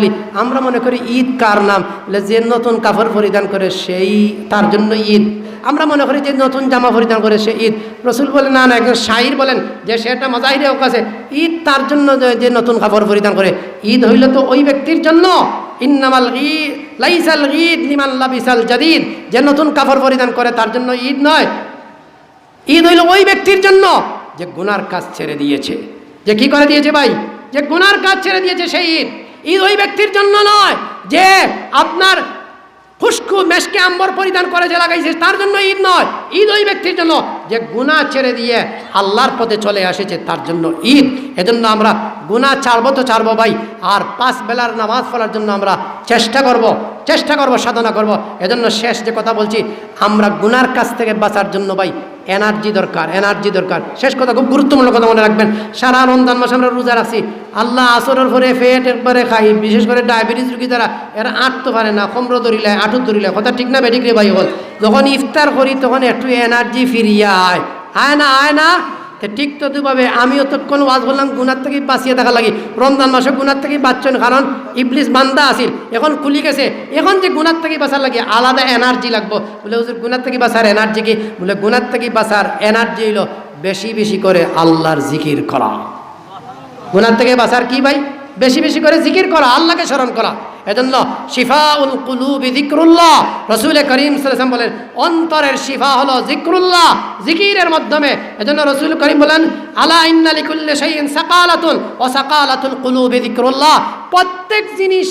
বলি, আমরা মনে করি ঈদ কার নাম? যে নতুন কাপড় পরিধান করে সেই, তার জন্য ঈদ। আমরা মনে করি যে নতুন জামা পরিধান করে সে ঈদ। রসুল বলেন, না না, একজন শাহির বলেন যে সেটা মজাহিরে কাছে ঈদ তার জন্য যে- নতুন কাপড় পরিধান করে। ঈদ হইল তো ওই ব্যক্তির জন্য। ইন্নামাল ঈদ, লাইসাল ঈদ লিমান লাবিসাল জাদিদ। যে নতুন কাপড় পরিধান করে, তার জন্য ঈদ নয়। ঈদ হইল ওই ব্যক্তির জন্য যে গুনার কাজ ছেড়ে দিয়েছে। যে কি করে দিয়েছে ভাই? যে গুনার কাজ ছেড়ে দিয়েছে সেই ঈদ। ঈদ ওই ব্যক্তির জন্য নয় যে আপনার খুশকু মেশকে আম্বর পরিধান করে যে লাগাইছে, তার জন্য ঈদ নয়। ঈদ ওই ব্যক্তির জন্য যে গুনাহ ছেড়ে দিয়ে আল্লাহর পথে চলে এসেছে তার জন্য ঈদ। এজন্য আমরা গুনাহ ছাড়বো তো ছাড়বো ভাই, আর পাঁচ বেলার নামাজ পড়ার জন্য আমরা চেষ্টা করব চেষ্টা করব, সাধনা করব। এজন্য শেষ যে কথা বলছি, আমরা গুনার কাছ থেকে বাঁচার জন্য ভাই এনার্জি দরকার এনার্জি দরকার। শেষ কথা, খুব গুরুত্বপূর্ণ কথা মনে রাখবেন। সারা রমজান মাসে আমরা রোজা রাখছি। আল্লাহ আসরের পরে ফেট একবারে খাই, বিশেষ করে ডায়াবেটিস রুগী যারা, এরা আটতে পারে না কমর ধরিলে, আঁটুর ধরিলে। কথা ঠিক না বেঠিক রে ভাই হল যখন ইফতার করি, তখন একটু এনার্জি ফিরিয়ে আয়। আয় না আয় না। তো ঠিক তো দুভাবে আমিও তো কোনো ওয়াজ বললাম, গুনার থেকে বাঁচিয়ে থাকা লাগি। রমজান মাসে গুনার থেকে বাঁচছেন, কারণ ইবলিস বান্দা আসিল এখন খুলি গেছে। এখন যে গুনার থেকে বাঁচার লাগে, আলাদা এনার্জি লাগবো। বলে, হুজুর, গুনার থেকে বাঁচার এনার্জি কি? বলে, গুনার থেকে বাঁচার এনার্জি হইল বেশি বেশি করে আল্লাহর জিকির করা। গুনার থেকে বাঁচার কি ভাই? বেশি বেশি করে জিকির করা, আল্লাহকে স্মরণ করা। এজন্য শিফাউল কুলুবি জিক্রুল্লাহ রসুল করিম সাল্লাম বলেন, অন্তরের শিফা হলো জিক্রুল্লাহ জিকিরের মাধ্যমে। এজন্য রসুল করিম বলেন, আলা ইন্নালিকুল্লি শাইইন সাকালাতুন ও সাকালাতুল কুলুবি জিক্রুল্লাহ প্রত্যেক জিনিস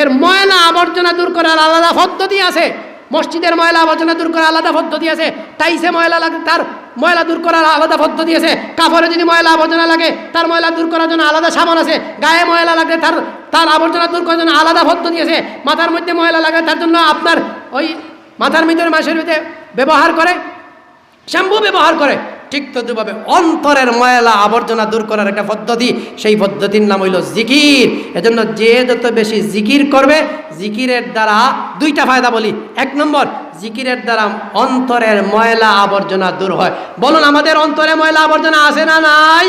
এর ময়লা আবর্জনা দূর করার আলাদা পদ্ধতি আছে। মসজিদের ময়লা আবর্জনা দূর করার আলাদা পদ্ধতি আছে। টাইসে ময়লা লাগে, তার ময়লা দূর করার আলাদা পদ্ধতি আছে। কাপড়ে যদি ময়লা আবর্জনা লাগে, তার ময়লা দূর করার জন্য আলাদা সাবান আছে। গায়ে ময়লা লাগলে তার তার আবর্জনা দূর করার জন্য আলাদা পদ্ধতি আছে মাথার মধ্যে ময়লা লাগে তার জন্য আপনার ওই মাথার ভিতরে মাসের ভিতরে ব্যবহার করে, শ্যাম্পু ব্যবহার করে। ঠিক তদ্রুপভাবে অন্তরের ময়লা আবর্জনা দূর করার একটা পদ্ধতি, সেই পদ্ধতির নাম হইল জিকির। এজন্য যে যত বেশি জিকির করবে, জিকিরের দ্বারা দুইটা ফায়দা বলি। এক নম্বর, জিকিরের দ্বারা অন্তরের ময়লা আবর্জনা দূর হয়। বলুন, আমাদের অন্তরে ময়লা আবর্জনা আছে না নাই?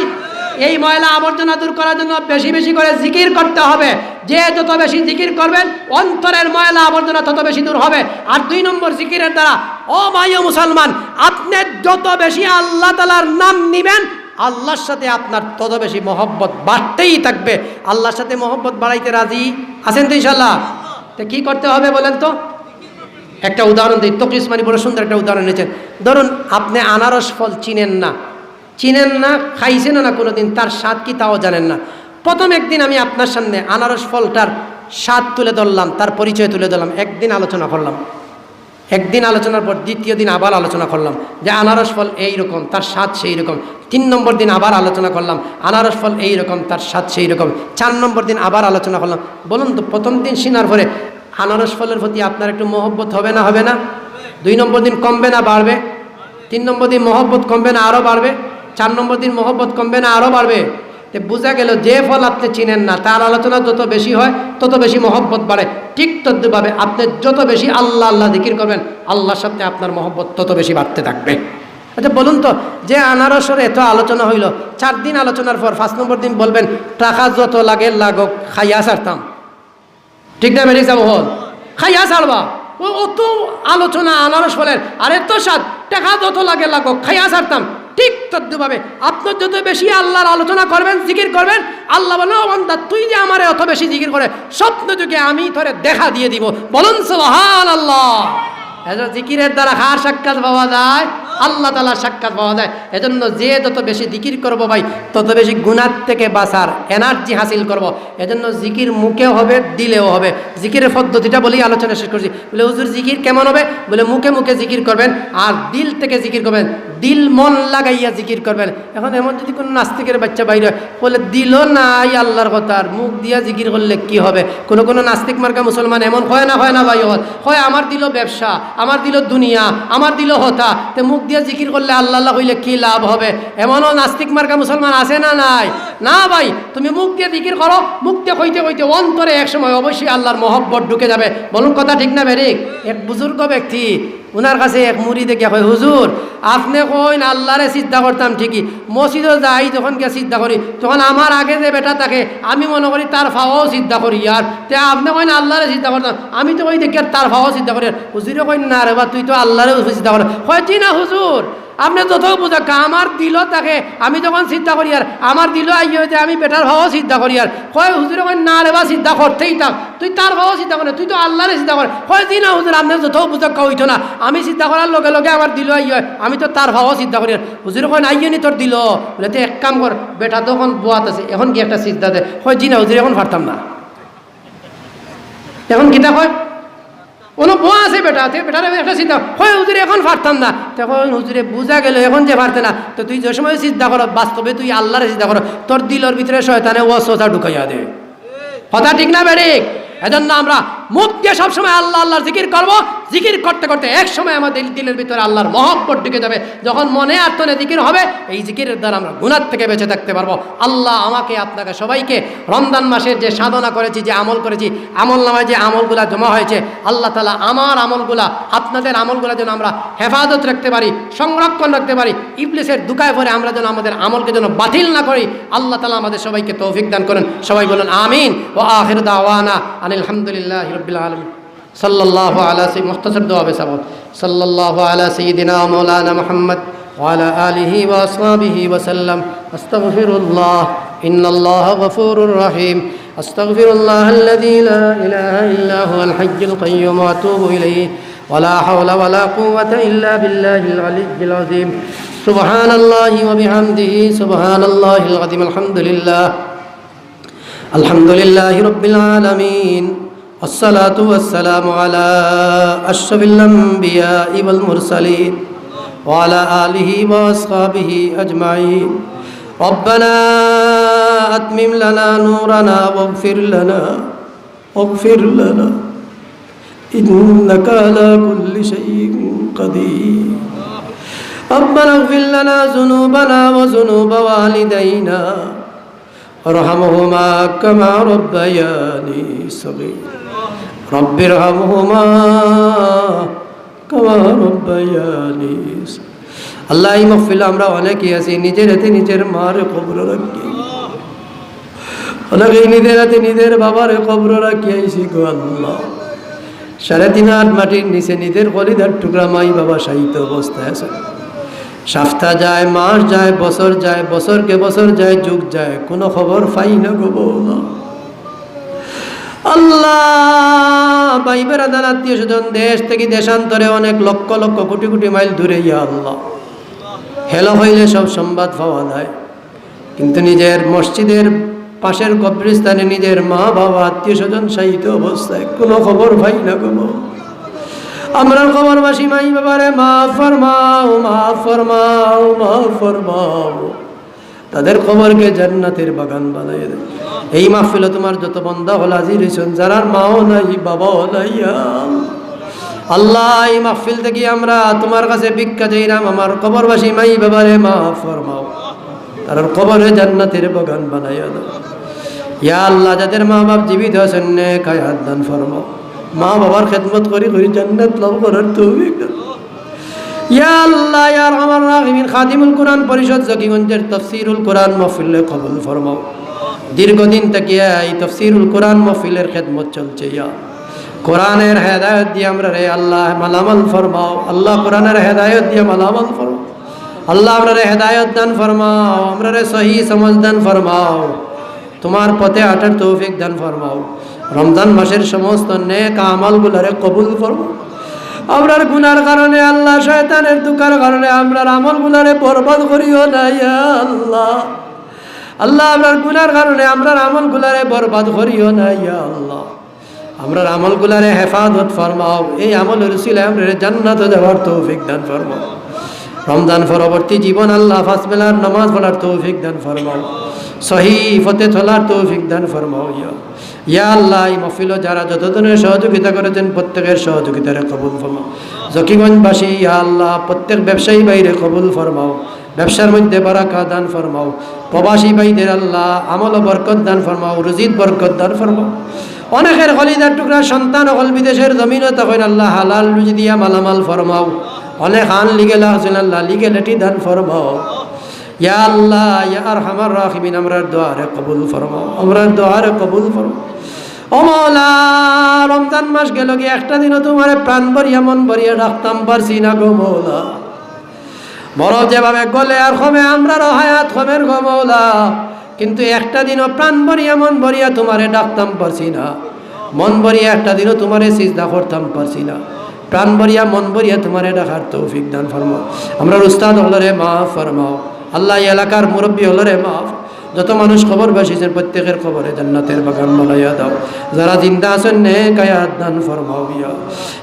এই ময়লা আবর্জনা দূর করার জন্য বেশি বেশি করে জিকির করতে হবে। যে যত বেশি জিকির করবেন, অন্তরের ময়লা আবর্জনা তত বেশি দূর হবে। আর দুই নম্বর জিকিরের দ্বারা, ও ভাই মুসলমান, আপনি যত বেশি আল্লাহ তালার নাম নিবেন, আল্লাহর সাথে আপনার তত বেশি মহব্বত বাড়তেই থাকবে। আল্লাহর সাথে মহব্বত বাড়াইতে রাজি আছেন তো ইনশাল্লাহ তো কী করতে হবে বলেন তো? একটা উদাহরণ দিই তকি ইসমানি বড় সুন্দর একটা উদাহরণ নিয়েছেন ধরুন, আপনি আনারস ফল চিনেন না। চিনেন না খাইছেন না কোনো দিন তার স্বাদ কি তাও জানেন না। প্রথম একদিন আমি আপনার সামনে আনারস ফলটার স্বাদ তুলে ধরলাম, তার পরিচয় তুলে ধরলাম, একদিন আলোচনা করলাম। একদিন আলোচনার পর দ্বিতীয় দিন আবার আলোচনা করলাম, যে আনারস ফল এই রকম তার স্বাদ সেই রকম তিন নম্বর দিন আবার আলোচনা করলাম, আনারস ফল এই রকম তার স্বাদ সেই রকম চার নম্বর দিন আবার আলোচনা করলাম। বলুন তো, প্রথম দিন শোনার পরে আনারস ফলের প্রতি আপনার একটু মহব্বত হবে না হবে না? দুই নম্বর দিন কমবে না, বাড়বে? তিন নম্বর দিন মহব্বত কমবে না, আরও বাড়বে? চার নম্বর দিন মহব্বত কমবে না আরও বাড়বে। তো বোঝা গেল যে ফল আপনি চিনেন না, তার আলোচনা যত বেশি হয়, তত বেশি মহব্বত বাড়ে। ঠিক তদ্রুপভাবে আপনি যত বেশি আল্লাহ আল্লাহ জিকির করবেন, আল্লাহর সাথে আপনার মহব্বত তত বেশি বাড়তে থাকবে। আচ্ছা বলুন তো, যে আনারসের এত আলোচনা হইল, চার দিন আলোচনার পর পাঁচ নম্বর দিন বলবেন, টাকা যত লাগে লাগক, খাইয়া সারতাম ঠিক না মেডিক যাব হল খাইয়া ছাড়বা। ও, অত আলোচনা আনারস ফলের, আর এত স্বাদ টাকা যত লাগে লাগো খাইয়া ছাড়তাম। ঠিক তদ্যভাবে আপনার যত বেশি আল্লাহর আলোচনা করবেন, জিকির করবেন, আল্লাহ বলো বান্দা, তুই যে আমারে অত বেশি জিকির করে, স্বপ্ন যুগে আমি তোরে দেখা দিয়ে দিব। বলুন সোহান আল্লাহ জিকিরের দ্বারা কার সাক্ষাৎ পাওয়া যায়। আল্লাহ তালার সাক্ষাৎ পাওয়া যায়। এজন্য যে যত বেশি জিকির করব ভাই, তত বেশি গুণার থেকে বাঁচার এনার্জি হাসিল করব। এজন্য জিকির মুখেও হবে, দিলেও হবে। জিকিরের পদ্ধতিটা বলেই আলোচনা শেষ করছি। বলে, হুজুর, জিকির কেমন হবে? বলে, মুখে মুখে জিকির করবেন আর দিল থেকে জিকির করবেন। দিল মন লাগাইয়া জিকির করবেন। এখন এমন যদি কোনো নাস্তিকের বাচ্চা বাইরে বলে দিল নাই আল্লাহর কথা, আর মুখ দিয়া জিকির করলে কি হবে? কোনো কোনো নাস্তিক মার্কা মুসলমান এমন, হয় না হয় না ভাই, হয়। আমার দিল ব্যবসা, আমার দিল দুনিয়া, আমার দিল হতা। তে মুখ দিয়ে জিকির করলে আল্লাহ কইলে কি লাভ হবে? এমনও নাস্তিক মার্কা মুসলমান আছে না নাই? না ভাই, তুমি মুখ দিয়ে জিকির করো মুখ দিয়ে কইতে কইতে অন্তরে এক সময় অবশ্যই আল্লাহর মহব্বত ঢুকে যাবে। বলুন কথা ঠিক না বেরিক? এক বুজুর্গ ব্যক্তি ওনার কাছে এক মুড়ি দেখে কয়, হুজুর, আপনি কইন আল্লাহরে চিন্তা করতাম ঠিকই। মসজিদও যাই যখন গিয়ে চিন্তা করি। তখন আমার আগে যে বেটা থাকে, আমি মনে করি তার ফাওয়াও চিন্তা করি আর। তে আপনি কইন আল্লাহরে চিন্তা করতাম, আমি তো কই দেখি তার ফাওয়াও চিন্তা করি হুজুরে কইন, না রে বা, তুই তো আল্লাহরে চিন্তা কর হয় না, হুজুর। আপনি যত বোঝা আমার দিল তাকে, আমি যখন চিন্তা করি আর, আমার দিল আইয়ে যে আমি বেটার ভাবও চিন্তা করি আর। কয়, হুজুরে কয় না রে বা চিন্তা করতেই থাক। তুই তার ভাবও চিন্তা করে তুই তো আল্লাহরে চিন্তা করে। কয় দিন হুজুর, আপনি যত বোঝা কইতো না। আমি চিন্তা করার লগে লগে আমার দিল আইয়ে আমি তো তার ভাবও চিন্তা করি আর। হুজুরে কয়, আইয়ে নি তোর দিল। বলে, তো এক কাম কর, বেটা তখন বোয়াত আছে, এখন কি একটা চিন্তা দে। কয়, জি না, হুজুর, এখন পারতাম না। এখন কিতা কয়? কোনো বোয়া আছে বেটা, তুই বেটার একটা চিন্তা হয় হুজুরে এখন পারতাম না। তখন হুজুরে বুঝা গেল, এখন যে পারতে না। তো তুই যে সময় চিন্তা করো, বাস্তবে তুই আল্লাহরে চিন্তা করো, তোর দিলর ভিতরে শয়তানে ও সোজা ঢুকাইয়া দে। কথা ঠিক না বেরিক এজন্য আমরা মুখ দিয়ে সবসময় আল্লাহ, আল্লাহর জিকির করব জিকির করতে করতে এক সময় আমাদের দিলের ভিতরে আল্লাহর মহব্বত ঢুকে যাবে। যখন মনে আত্মনে জিকির হবে, এই জিকিরের দ্বারা আমরা গুণার থেকে বেঁচে থাকতে পারব। আল্লাহ আমাকে, আপনাকে সবাইকে রমজান মাসের যে সাধনা করেছি, যে আমল করেছি, আমল নামায় যে আমলগুলা জমা হয়েছে, আল্লাহ তালা আমার আমলগুলা, আপনাদের আমলগুলা যেন আমরা হেফাজত রাখতে পারি, সংরক্ষণ রাখতে পারি, ইবলিসের দুকায় পরে আমরা যেন আমাদের আমলকে যেন বাতিল না করি, আল্লাহ তালা আমাদের সবাইকে তৌফিক দান করেন। সবাই বলেন, আমিন। ও আখির দাওয়ানা আলহামদুলিল্লাহ রবিল আলম صلى الله على سيد مختصر دعاء بسبب صلى الله على سيدنا مولانا محمد وعلى آله وأصحابه وسلم. أستغفر الله. إن الله غفور رحيم. أستغفر الله الذي لا إله إلا هو الحي القيوم وأتوب إليه. ولا حول ولا قوة إلا بالله العلي العظيم. سبحان الله وبحمده. سبحان الله العظيم. الحمد لله. الحمد لله رب العالمين. والصلاة والسلام على أشرف الأنبياء والمرسلين وعلى آله وأصحابه أجمعين ربنا أتمم لنا نورنا واغفر لنا واغفر لنا إنك على كل شيء قدير ربنا اغفر لنا ذنوبنا وذنوب والدينا وارحمهما كما ربياني صغيرا رب ارحمهما كما ربياني صغيرا আল্লাহ এই মহফিল আমরা অনেকেই আছি নিজের হাতে নিজের মার কবর রাখি অনেকেই নিজের হাতে নিজের বাবার কবর রাখি আইসি গো আল্লাহ সাড়ে তিন আট মাটির নিচে নিজের কলিদার টুকরা মাই বাবা সাহিত্য অবস্থায় আছে সপ্তাহ যায় মাস যায় বছর যায় বছরকে বছর যায় যুগ যায় কোনো খবর পাই না গো বৌমা আল্লাহ ভাই বেড়াদার আত্মীয় স্বজন দেশ থেকে দেশান্তরে অনেক লক্ষ লক্ষ কোটি কোটি মাইল দূরে, ইয়া আল্লাহ। হেলো হইলে সব সংবাদ পাওয়া যায়। কিন্তু নিজের মসজিদের পাশের কবরস্থানে নিজের মা বাবা আত্মীয় স্বজন সাহিত্য অবস্থায় কোনো খবর পাই না গো। আমরা খবরবাসী, মাই বাবারে মা ফরমাও মা ফরমাও মা ফরমাও। তাদের খবরকে জান্নাতের বাগান বানাই দেয় এই মাহফিলে তোমার যত বন্ধা হল হাজির হয়েছেন যারা মাও নাই, বাবাও নাই আল্লাহ, এই মাহফিল থেকে আমরা তোমার কাছে ভিক্ষা চাইলাম, আমার কবরবাসী মাই বাবারে মা ফরমাও। তার কবরে জান্নাতের বাগান বানাইয়া দাও। ইয়া আল্লাহ, যাদের মা বাপ জীবিত আছেন নে কায় হাত দান ফরমাও। মা বাবার খেদমত করি করি জান্নাত লাভ করার তৌফিক দাও। ইয়া আল্লাহ, ইয়া রহমান খাদিমুল কোরআন পরিষদ জকিগঞ্জের তফসিরুল কোরআন মহফিলে কবুল ফরমাও। দীর্ঘদিন থেকে এই তফসিরুল কোরআন মহফিলের খেদমত চলছে, ইয়া। কোরআনের হেদায়ত দিয়ে আমরা রে আল্লাহ মালামাল ফরমাও। আল্লাহ কোরআনের হেদায়ত দিয়ে মালামাল ফরমাও। আল্লাহ আমরা রে হেদায়ত ফরমাও, আমরা রে সহি সমজ দান ফরমাও। তোমার পথে আটার তৌফিক দান ফরমাও। রমজান মাসের সমস্ত নেক আমলগুলারে কবুল ফরমাও। আমরার গুনার কারণে আল্লাহ শয়তানের দুঃখার কারণে আমরার আমলগুলারে বরবাদ করিও না, ইয়া আল্লাহ। আল্লাহ আমরার গুনার কারণে আমরার আমলগুলারে বরবাদ করিও না, ইয়া আল্লাহ। আমরার আমলগুলারে হেফাজত ফরমাও, এই আমলের ছিল আমরা জান্নাত দেওয়ার তৌফিক দান ফরমাও। রমজান পরবর্তী জীবন আল্লাহ ফাসবেলার নামাজ পড়ার তৌফিক দান ফরমাও। সহি ফতে চলার তৌফিক দান ফরমাও, ইয়া আল্লাহ। এই মফিল যারা যত ধরনের সহযোগিতা করেছেন, প্রত্যেকের সহযোগিতারে কবুল ফরমাও। জকিগঞ্জবাসী, ইয়া আল্লাহ, প্রত্যেক ব্যবসায়ী বাইরে কবুল ফরমাও। ব্যবসার মধ্যে বারাকা দান ফরমাও। প্রবাসী ভাইদের আল্লাহ, আমল বরকত দান ফরমাও রুজিদ বরকত দান ফরমাও। অনেকের হলিদার টুকরা সন্তান অকল বিদেশের জমিন তখন আল্লাহ হালাল রুজি দিয়া মালামাল ফরমাও। অনেক আন লিগে লাগছেন আল্লাহ লিগে লেটি দান ফরমাও। ইয়া আল্লাহ, ইয়া আর হামার রাখিবিন আমরার দোয়ারে কবুল ফরমাও আমরার দোয়ারে কবুল ফরমাও। ও মৌলা, রমজান মাস গেল কি একটা দিনও তোমার প্রাণ ভরিয়া, মন ভরিয়া রাখতাম, পারছি না গো মৌলা। বড় যেভাবে গলে আর কমে আমরারও হায়াত কমের গো মৌলা। কিন্তু একটা দিনও প্রাণ ভরিয়া, মন ভরিয়া তোমারে ডাকতাম, পারছি না। মন ভরিয়া একটা দিনও তোমারে সিজদা করতাম, পারছি না। প্রাণ ভরিয়া, মন ভরিয়া তোমারে ডাকার তৌফিক দান ফরমাও। আমরা উস্তাদ হলরে মা ফরমাও। আল্লাহ এলাকার মুরব্বী হলরে মাফ। যত মানুষ খবর বাসিছেন প্রত্যেকের খবরে জান্নাতের বাগান বানাইয়া দাও। যারা জিন্দা আছেন নে কায়াত ফরমাও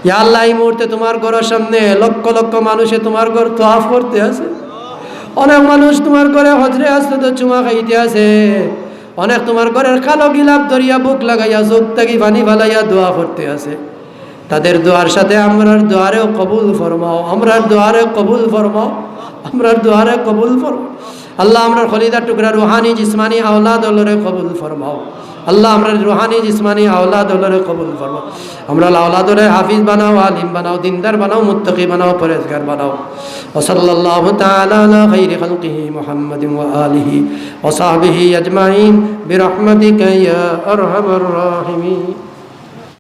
ইয়া আল্লাহ, এই মুহূর্তে তোমার ঘরের সামনে লক্ষ লক্ষ মানুষে তোমার ঘর তোয়াফ করতে আছে। অনেক মানুষ তোমার ঘরে হজরে আসতে তো চুমা খাইতে আছে। অনেক তোমার ঘরের কালো গিলাপ ধরিয়া বুক লাগাইয়া, চোখ থাকি পানি ফালাইয়া দোয়া করতে আছে। তাদের দোয়ার সাথে আমরার দোয়ারেও কবুল ফরমাও, আমরার দোয়ারে কবুল ফরমাও। আমরার দোহারে কবুল করো আল্লাহ আমরা খলিদা টুকরা, রুহানি, জিসমানি আওলা দলরে কবুল ফরমাও। আল্লাহ আমরা রুহানি, জিসমানি আওলা দলরে কবুল ফরমাও। আমরা আওলা হাফিজ বানাও, আলিম বানাও, দিনদার বানাও, মুত্তকি বানাও, পরেজগার বানাও। ওসল্লাহ তালা খৈর খলকিহি মোহাম্মদ আলিহি ওসাহবিহি আজমাইন। বিরহমদিক ইয়া আরহামার রাহিমিন।